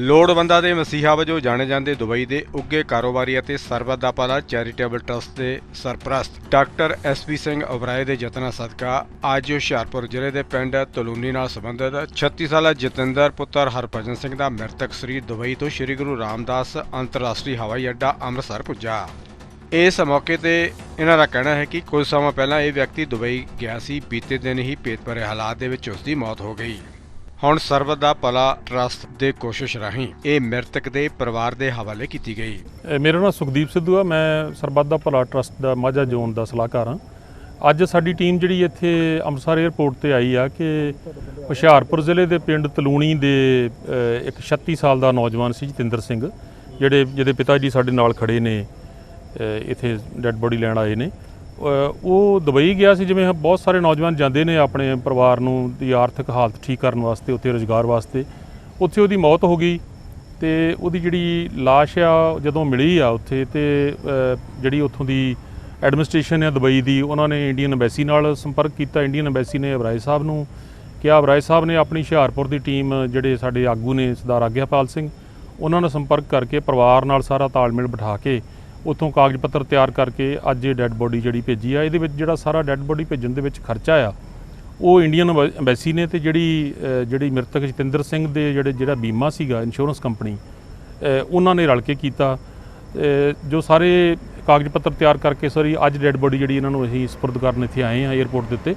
ਲੋੜਵੰਦਾਂ ਦੇ ਮਸੀਹਾ ਵਜੋਂ ਜਾਣੇ ਜਾਂਦੇ ਦੁਬਈ ਦੇ ਉੱਗੇ ਕਾਰੋਬਾਰੀ ਅਤੇ ਸਰਬੱਤ ਦਾ ਭਲਾ ਚੈਰੀਟੇਬਲ ਟਰਸਟ ਦੇ ਸਰਪ੍ਰਸਤ ਡਾਕਟਰ ਐਸਪੀ ਸਿੰਘ ਉਬਰਾਏ ਦੇ ਯਤਨਾਂ ਸਦਕਾ ਅੱਜ ਹੁਸ਼ਿਆਰਪੁਰ ਜ਼ਿਲ੍ਹੇ ਦੇ ਪਿੰਡ ਤਲੂਨੀ ਨਾਲ ਸੰਬੰਧਿਤ 36 ਸਾਲਾ ਜਤਿੰਦਰ ਪੁੱਤਰ ਹਰਭਜਨ ਸਿੰਘ ਦਾ ਮ੍ਰਿਤਕ ਸਰੀਰ ਦੁਬਈ ਤੋਂ ਸ੍ਰੀ ਗੁਰੂ ਰਾਮਦਾਸ ਅੰਤਰਰਾਸ਼ਟਰੀ ਹਵਾਈ ਅੱਡਾ ਅੰਮ੍ਰਿਤਸਰ ਪੁੱਜਾ। ਇਸ ਮੌਕੇ ਤੇ ਇਹਨਾਂ ਦਾ ਕਹਿਣਾ ਹੈ ਕਿ ਕੁਝ ਸਮਾਂ ਪਹਿਲਾਂ ਇਹ ਵਿਅਕਤੀ ਦੁਬਈ ਗਿਆ ਸੀ, ਬੀਤੇ ਦਿਨ ਹੀ ਭੇਤ ਭਰੇ ਹਾਲਾਤ ਦੇ ਵਿੱਚ ਉਸ ਦੀ ਮੌਤ ਹੋ ਗਈ। ਹੁਣ ਸਰਬਤ ਦਾ ਭਲਾ ਟਰਸਟ ਦੇ ਕੋਸ਼ਿਸ਼ ਰਾਹੀਂ ਇਹ ਮ੍ਰਿਤਕ ਦੇ ਪਰਿਵਾਰ ਦੇ ਹਵਾਲੇ ਕੀਤੀ ਗਈ। ਮੇਰਾ ਨਾਮ ਸੁਖਦੀਪ ਸਿੱਧੂ ਆ, ਮੈਂ ਸਰਬੱਤ ਦਾ ਭਲਾ ਟਰਸਟ ਦਾ ਮਾਝਾ ਜ਼ੋਨ ਦਾ ਸਲਾਹਕਾਰ ਹਾਂ। ਅੱਜ ਸਾਡੀ ਟੀਮ ਜਿਹੜੀ ਇੱਥੇ ਅੰਮ੍ਰਿਤਸਰ 에ਅਰਪੋਰਟ ਤੇ ਆਈ ਆ ਕਿ ਹੁਸ਼ਿਆਰਪੁਰ ਜ਼ਿਲ੍ਹੇ ਦੇ ਪਿੰਡ ਤਲੂਣੀ ਦੇ ਇੱਕ 36 ਸਾਲ ਦਾ ਨੌਜਵਾਨ ਸੀ ਜਤਿੰਦਰ ਸਿੰਘ, ਜਿਹੜੇ, ਜਿਹਦੇ ਪਿਤਾ ਜੀ ਸਾਡੇ ਨਾਲ ਖੜੇ ਨੇ ਇੱਥੇ ਡੈੱਡ ਬੋਡੀ ਲੈਣ ਆਏ ਨੇ। ਉਹ ਦੁਬਈ ਗਿਆ ਸੀ, ਜਿਵੇਂ ਬਹੁਤ ਸਾਰੇ ਨੌਜਵਾਨ ਜਾਂਦੇ ਨੇ ਆਪਣੇ ਪਰਿਵਾਰ ਨੂੰ ਦੀ ਆਰਥਿਕ ਹਾਲਤ ਠੀਕ ਕਰਨ ਵਾਸਤੇ, ਉੱਥੇ ਰੋਜ਼ਗਾਰ ਵਾਸਤੇ। ਉੱਥੇ ਉਹਦੀ ਮੌਤ ਹੋ ਗਈ ਤੇ ਉਹਦੀ ਜਿਹੜੀ ਲਾਸ਼ ਆ, ਜਦੋਂ ਮਿਲੀ ਆ ਉੱਥੇ ਤੇ ਜਿਹੜੀ ਉੱਥੋਂ ਦੀ ਐਡਮਿਨਿਸਟ੍ਰੇਸ਼ਨ ਹੈ ਦੁਬਈ ਦੀ, ਉਹਨਾਂ ਨੇ ਇੰਡੀਅਨ ਐਮਬੈਸੀ ਨਾਲ ਸੰਪਰਕ ਕੀਤਾ। ਇੰਡੀਅਨ ਐਮਬੈਸੀ ਨੇ ਅਬਰਾਏ ਸਾਹਿਬ ਨੂੰ ਕਿਹਾ। ਅਬਰਾਏ ਸਾਹਿਬ ਨੇ ਆਪਣੀ ਹੁਸ਼ਿਆਰਪੁਰ ਦੀ ਟੀਮ ਜਿਹੜੇ ਸਾਡੇ ਆਗੂ ਨੇ ਸਰਦਾਰ ਆਗਿਆਪਾਲ ਸਿੰਘ, ਉਹਨਾਂ ਨਾਲ ਸੰਪਰਕ ਕਰਕੇ ਪਰਿਵਾਰ ਨਾਲ ਸਾਰਾ ਤਾਲਮੇਲ ਬਿਠਾ ਕੇ ਉੱਥੋਂ ਕਾਗਜ਼ ਪੱਤਰ ਤਿਆਰ ਕਰਕੇ ਅੱਜ ਇਹ ਡੈੱਡ ਬੋਡੀ ਜਿਹੜੀ ਭੇਜੀ ਆ ਇਹਦੇ ਵਿੱਚ ਜਿਹੜਾ ਸਾਰਾ ਡੈੱਡ ਬੋਡੀ ਭੇਜਣ ਦੇ ਵਿੱਚ ਖਰਚਾ ਆ ਉਹ ਇੰਡੀਅਨ ਐਮਬੈਸੀ ਨੇ ਤੇ ਜਿਹੜੀ ਜਿਹੜੀ ਮ੍ਰਿਤਕ ਜਤਿੰਦਰ ਸਿੰਘ ਦੇ ਜਿਹੜੇ ਜਿਹੜਾ ਬੀਮਾ ਸੀਗਾ ਇੰਸ਼ੋਰੈਂਸ ਕੰਪਨੀ ਉਹਨਾਂ ਨੇ ਰਲ ਕੇ ਕੀਤਾ। ਜੋ ਸਾਰੇ ਕਾਗਜ਼ ਪੱਤਰ ਤਿਆਰ ਕਰਕੇ ਸਰੀ ਅੱਜ ਡੈੱਡ ਬੋਡੀ ਜਿਹੜੀ ਇਹਨਾਂ ਨੂੰ ਅਸੀਂ ਸਪੁਰਦ ਕਰਨ ਇੱਥੇ ਆਏ ਹਾਂ 에ਅਰਪੋਰਟ ਦੇ ਉੱਤੇ।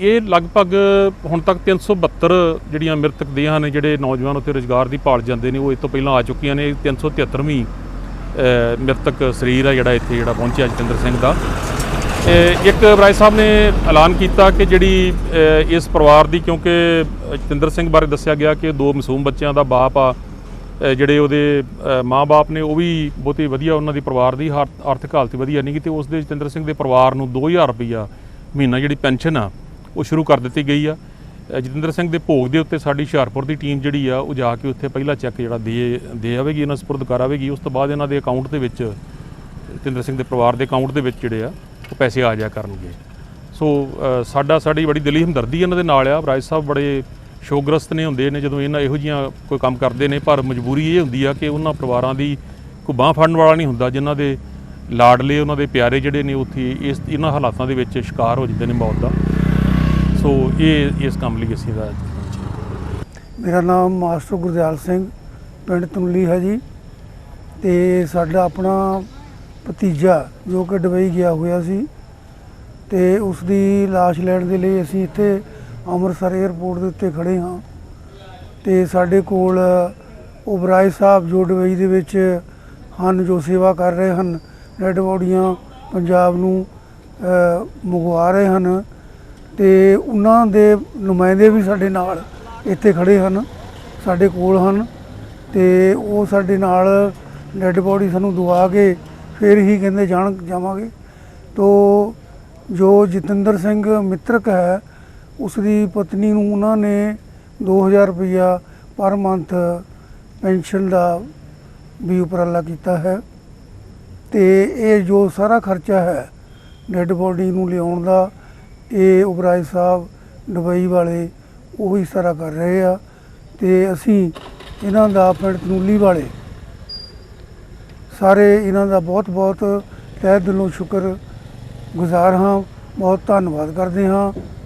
ਇਹ ਲਗਭਗ ਹੁਣ ਤੱਕ 372 ਜਿਹੜੀਆਂ ਮ੍ਰਿਤਕ ਦੇਹਾਂ ਨੇ ਜਿਹੜੇ ਨੌਜਵਾਨ ਉੱਤੇ ਰੋਜ਼ਗਾਰ ਦੀ ਭਾਲ ਜਾਂਦੇ ਨੇ ਉਹ ਇਸ ਤੋਂ ਪਹਿਲਾਂ ਆ ਚੁੱਕੀਆਂ ਨੇ 373ਵੀਂ ਅ, ਮ੍ਰਿਤਕ ਸਰੀਰ ਆ ਜਿਹੜਾ ਇੱਥੇ ਜਿਹੜਾ ਪਹੁੰਚਿਆ ਜਤਿੰਦਰ ਸਿੰਘ ਦਾ। ਇਹ ਇੱਕ ਰਾਏ ਸਾਹਿਬ ਨੇ ਐਲਾਨ ਕੀਤਾ ਕਿ ਜਿਹੜੀ ਇਸ ਪਰਿਵਾਰ ਦੀ ਕਿਉਂਕਿ ਜਤਿੰਦਰ ਸਿੰਘ ਬਾਰੇ ਦੱਸਿਆ ਗਿਆ ਕਿ ਦੋ ਮਾਸੂਮ ਬੱਚਿਆਂ ਦਾ ਬਾਪ ਆ ਜਿਹੜੇ ਉਹਦੇ ਅ, ਮਾਂ-ਬਾਪ ਨੇ ਉਹ ਵੀ ਬਹੁਤੀ ਵਧੀਆ ਉਹਨਾਂ ਦੀ ਪਰਿਵਾਰ ਦੀ ਹਾਰ- ਆਰਥਿਕ ਹਾਲਤ ਵਧੀਆ ਨਹੀਂ ਗੀ ਤੇ ਉਸ ਦੇ ਜਤਿੰਦਰ ਸਿੰਘ ਦੇ ਪਰਿਵਾਰ ਨੂੰ 2000 ਰੁਪਈਆ ਮਹੀਨਾ ਜਿਹੜੀ ਪੈਨਸ਼ਨ ਆ ਉਹ ਸ਼ੁਰੂ ਕਰ ਦਿੱਤੀ ਗਈ ਆ। ਜਤਿੰਦਰ ਸਿੰਘ ਦੇ ਭੋਗ ਦੇ ਉੱਤੇ ਸਾਡੀ ਹੁਸ਼ਿਆਰਪੁਰ ਦੀ ਟੀਮ ਜਿਹੜੀ ਆ, ਉਹ ਜਾ ਕੇ ਉੱਥੇ ਪਹਿਲਾ ਚੈੱਕ ਜਿਹੜਾ ਦੇ ਦੇ ਆਵੇਗੀ, ਇਹਨਾਂ ਸਪੁਰਦ ਕਰ ਆਵੇਗੀ। ਉਸ ਤੋਂ ਬਾਅਦ ਇਹਨਾਂ ਦੇ ਅਕਾਊਂਟ ਦੇ ਵਿੱਚ, ਜਤਿੰਦਰ ਸਿੰਘ ਦੇ ਪਰਿਵਾਰ ਦੇ ਅਕਾਊਂਟ ਦੇ ਵਿੱਚ ਜਿਹੜੇ ਆ, ਉਹ ਪੈਸੇ ਆ ਜਾਇਆ ਕਰਨਗੇ। ਸੋ ਸਾਡਾ, ਸਾਡੀ ਬੜੀ ਦਿਲੀ ਹਮਦਰਦੀ ਇਹਨਾਂ ਦੇ ਨਾਲ ਆ। ਰਾਜ ਸਾਹਿਬ ਬੜੇ ਸ਼ੋਗਰਸਤ ਨੇ ਹੁੰਦੇ ਨੇ, ਜਦੋਂ ਇਹਨਾਂ ਇਹੋ ਜੀਆਂ ਕੋਈ ਕੰਮ ਕਰਦੇ ਨੇ, ਪਰ ਮਜਬੂਰੀ ਇਹ ਹੁੰਦੀ ਆ ਕਿ ਉਹਨਾਂ ਪਰਿਵਾਰਾਂ ਦੀ ਕੋਈ ਬਾਂਹ ਫੜਨ ਵਾਲਾ ਨਹੀਂ ਹੁੰਦਾ, ਜਿਨ੍ਹਾਂ ਦੇ ਲਾਡਲੇ, ਉਹਨਾਂ ਦੇ ਪਿਆਰੇ ਜਿਹੜੇ ਨੇ, ਉੱਥੇ ਇਸ, ਇਹਨਾਂ ਹਾਲਾਤਾਂ ਦੇ ਵਿੱਚ ਸ਼ਿਕਾਰ ਹੋ ਜਾਂਦੇ ਨੇ ਮੌਤ ਦਾ। ਸੋ ਇਹ ਇਸ ਕੰਮ ਲਈ ਅਸੀਂ ਦਾ ਮੇਰਾ ਨਾਮ ਮਾਸਟਰ ਗੁਰਦਿਆਲ ਸਿੰਘ, ਪਿੰਡ ਤੁੰਲੀ ਹੈ ਜੀ। ਤੇ ਸਾਡਾ ਆਪਣਾ ਭਤੀਜਾ ਜੋ ਕਿ ਦੁਬਈ ਗਿਆ ਹੋਇਆ ਸੀ ਤੇ ਉਸ ਦੀ ਲਾਸ਼ ਲੈਣ ਦੇ ਲਈ ਅਸੀਂ ਇੱਥੇ ਅੰਮ੍ਰਿਤਸਰ 에ਅਰਪੋਰਟ ਦੇ ਉੱਤੇ ਖੜੇ ਹਾਂ। ਤੇ ਸਾਡੇ ਕੋਲ ਉਬਰਾਏ ਸਾਹਿਬ ਜੋ ਦੁਬਈ ਦੇ ਵਿੱਚ ਹਨ, ਜੋ ਸੇਵਾ ਕਰ ਰਹੇ ਹਨ, ਡੈਡ ਬੋਡੀਆਂ ਪੰਜਾਬ ਨੂੰ ਮੰਗਵਾ ਰਹੇ ਹਨ। ਤੇ ਉਹਨਾਂ ਦੇ ਨੁਮਾਇੰਦੇ ਵੀ ਸਾਡੇ ਨਾਲ ਇੱਥੇ ਖੜੇ ਹਨ, ਸਾਡੇ ਕੋਲ ਹਨ ਤੇ ਉਹ ਸਾਡੇ ਨਾਲ ਡੈੱਡ ਬੋਡੀ ਸਾਨੂੰ ਦਵਾ ਕੇ ਫਿਰ ਹੀ ਕਹਿੰਦੇ ਜਾਣ, ਜਾਵਾਂਗੇ। ਤੋ ਜੋ ਜਤਿੰਦਰ ਸਿੰਘ ਮਿੱਤਰਕ ਹੈ ਉਸ ਦੀ ਪਤਨੀ ਨੂੰ ਉਹਨਾਂ ਨੇ 2000 ਰੁਪਇਆ ਪਰ ਮੰਥ ਪੈਨਸ਼ਨ ਦਾ ਵੀ ਉਪਰਾਲਾ ਕੀਤਾ ਹੈ ਤੇ ਇਹ ਜੋ ਸਾਰਾ ਖਰਚਾ ਹੈ ਡੈੱਡ ਬੋਡੀ ਨੂੰ ਲਿਆਉਣ ਦਾ ਇਹ ਉਬਰਾਏ ਸਾਹਿਬ ਦੁਬਈ ਵਾਲੇ ਉਹ ਉਹੀ ਸਾਰਾ ਕਰ ਰਹੇ ਆ ਤੇ ਅਸੀਂ ਇਹਨਾਂ ਦਾ ਪਿੰਡ ਤਨੂਲੀ ਵਾਲੇ ਸਾਰੇ ਇਹਨਾਂ ਦਾ ਬਹੁਤ ਬਹੁਤ ਤਹਿ ਦਿਲੋਂ ਸ਼ੁਕਰ ਗੁਜ਼ਾਰ ਹਾਂ, ਬਹੁਤ ਧੰਨਵਾਦ ਕਰਦੇ ਹਾਂ।